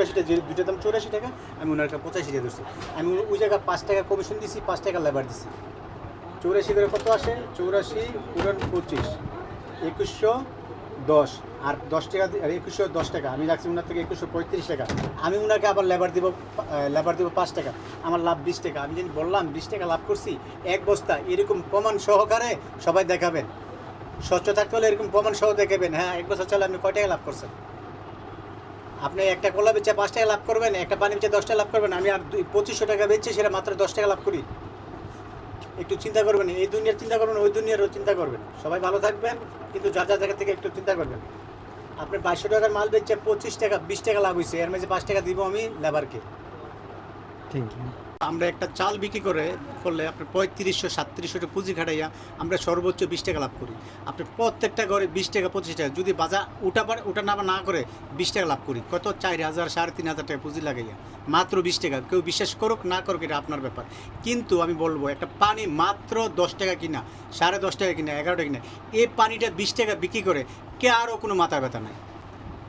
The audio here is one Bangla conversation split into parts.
চৌরাশিটা যে দুইটার দাম চৌরাশি টাকা, আমি ওনার একটা পঁচাশি টাকা দিচ্ছি আমি ওই জায়গায় পাঁচ টাকা কমিশন দিছি, পাঁচ টাকা লেবার দিছি। চৌরাশি করে কত আসে? চৌরাশি পুরান পঁচিশ, একুশশো দশ। আর দশ টাকা আর একুশশো দশ টাকা, আমি রাখছি ওনার থেকে একুশশো পঁয়ত্রিশ টাকা। আমি ওনাকে আবার লেবার দিব লেবার দিব পাঁচ টাকা, আমার লাভ বিশ টাকা। আমি যদি বললাম, বিশ টাকা লাভ করছি, এক বস্তা, এরকম প্রমাণ সহকারে সবাই দেখাবেন। স্বচ্ছ থাকতে হলে এরকম প্রমাণ সহ দেখাবেন। হ্যাঁ এক বছর চলে, আপনি কয় টাকা লাভ করছেন? আপনি একটা কলা বেচে পাঁচ টাকা লাভ করবেন, একটা পানি বেচে দশ টাকা লাভ করবেন, আমি আর পঁচিশশো টাকা বেচছি, সেটা মাত্র দশ টাকা লাভ করি। একটু চিন্তা করবেন, এই দুনিয়ার চিন্তা করবেন, ওই দুনিয়ারও চিন্তা করবেন। সবাই ভালো থাকবেন, কিন্তু যা যা জায়গা থেকে একটু চিন্তা করবেন। আপনি বাইশশো টাকার মাল বেচছে পঁচিশ টাকা, বিশ টাকা লাভ হয়েছে এর মাঝে পাঁচ টাকা দিব আমি লেবারকে আমরা একটা চাল বিক্রি করে করলে আপনার পঁয়ত্রিশশো সাতত্রিশশো পুঁজি খাটাইয়া আমরা সর্বোচ্চ বিশ টাকা লাভ করি। আপনি প্রত্যেকটা ঘরে বিশ টাকা, পঁচিশ টাকা, যদি বাজার উঠা পারে উঠা না না করে বিশ টাকা লাভ করি। কত? চার হাজার, সাড়ে তিন হাজার টাকা পুঁজি লাগাইয়া। মাত্র বিশ টাকা। কেউ বিশ্বাস করুক, না করুক, এটা আপনার ব্যাপার। কিন্তু আমি বলব, একটা পানি মাত্র দশ টাকা কিনা, সাড়ে দশ টাকা কিনা, এগারো টাকা কিনা, এই পানিটা বিশ টাকা বিক্রি করে কে আরও কোনো মাথা ব্যথা নাই।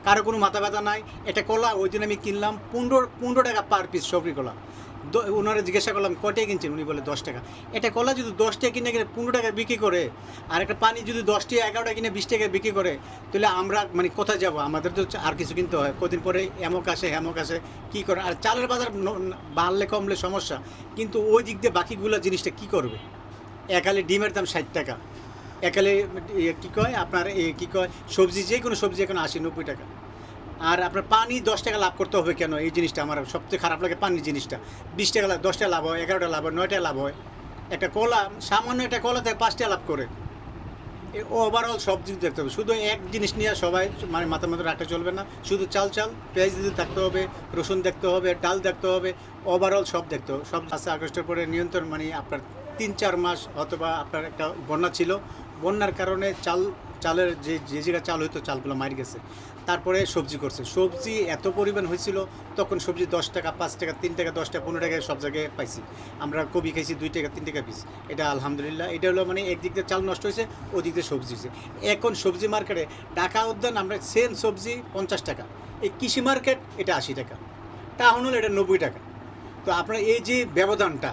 কারও কোনো মাথা ব্যথা নাই। এটা কলা, ওই দিন আমি কিনলাম পনেরো পনেরো টাকা পার পিস সবরি কলা। ওনারা জিজ্ঞাসা করলাম কটায় কিনছেন? উনি বলে, দশ টাকা। এটা কলা যদি দশ টাকা কিনে কিনে পনেরো টাকা বিক্রি করে, আর একটা পানি যদি দশ টাকা, এগারো টাকা কিনে বিশ টাকা বিক্রি করে, তাহলে আমরা মানে কোথায় যাব? আমাদের তো আর কিছু কিনতে হয়। কদিন পরে এমক আসে হেমক আসে, কী করে? আর চালের বাজার বাড়লে কমলে সমস্যা। কিন্তু ওই দিক দিয়ে বাকিগুলো জিনিসটা কী করবে? একালে ডিমের দাম ষাট টাকা। একালে ইয়ে কী কয়? আপনার কী কয়? সবজি, যে কোনো সবজি এখন আশি, নব্বই টাকা। আর আপনার পানি দশ টাকা লাভ করতে হবে কেন? এই জিনিসটা আমার সবচেয়ে খারাপ লাগে পানির জিনিসটা। বিশ টাকা লাভ, দশ টাকা লাভ হয়, এগারোটা লাভ হয়, নয়টা লাভ হয়। একটা কলা, সামান্য একটা কলা থেকে পাঁচটা লাভ করে। ওভারঅল সব জিনিস দেখতে হবে। শুধু এক জিনিস নিয়ে সবাই মানে মাথার মধ্যে রাখতে চলবে না। শুধু চাল চাল, পেঁয়াজ দিতে থাকতে হবে, রসুন দেখতে হবে, ডাল দেখতে হবে ওভারঅল সব দেখতে হবে। সব আছে আগস্টের পরে নিয়ন্ত্রণ মানে আপনার তিন, চার মাস অথবা আপনার একটা বন্যা ছিল। বন্যার কারণে চাল, চালের যে যে জায়গায় চাল হইতো, চালগুলো মারি গেছে। তারপরে সবজি করছে। সবজি এত পরিমাণ হয়েছিল তখন সবজি দশ টাকা, পাঁচ টাকা, তিন টাকা, দশ টাকা, পনেরো টাকায় সব জায়গায় পাইছি। আমরা কবি খাইছি দুই টাকা, তিন টাকা পিস। এটা আলহামদুলিল্লাহ। এটা হলো মানে একদিক দিয়ে চাল নষ্ট হয়েছে ওদিক দিয়ে সবজি হয়েছে এখন সবজি মার্কেটে ঢাকা উদ্যান, আমরা সেম সবজি পঞ্চাশ টাকা। এই কৃষি মার্কেট, এটা আশি টাকা। টাউন হলো এটা নব্বই টাকা। তো আপনার এই যে ব্যবধানটা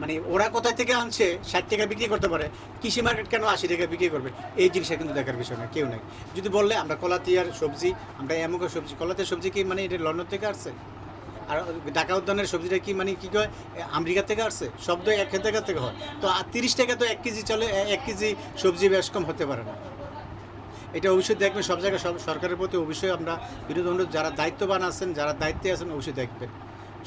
মানে ওরা কোথায় থেকে আনছে, ষাট টাকা বিক্রি করতে পারে, কৃষি মার্কেট কেন আশি টাকা বিক্রি করবে? এই জিনিসটা কিন্তু দেখার বিষয় না, কেউ নাই। যদি বললে আমরা কলাতিয়ার সবজি, আমরা এমুকের সবজি, কলাতের সবজি কি মানে এটা লন্ডন থেকে আসছে? আর ঢাকা উদ্যানের সবজিটা কি মানে কী কয়, আমেরিকা থেকে আসছে? শব্দ এক জায়গা থেকে হয়। তো তিরিশ টাকা তো এক কেজি চলে, এক কেজি সবজি বেশ কম হতে পারে না। এটা অবশ্যই দেখবেন, সব জায়গায় সব সরকারের প্রতি অবশ্যই আমরা বিরোধী যারা দায়িত্ববান আছেন, যারা দায়িত্বে আছেন, অবশ্যই দেখবেন।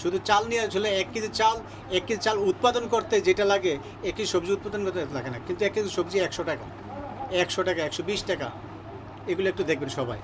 শুধু চাল নিয়ে আসলে এক কেজি চাল, এক কেজি চাল উৎপাদন করতে যেটা লাগে, এক কেজি সবজি উৎপাদন করতে লাগে না। কিন্তু এক কেজি সবজি একশো টাকা একশো টাকা, একশো বিশ টাকা, এগুলো একটু দেখবেন সবাই।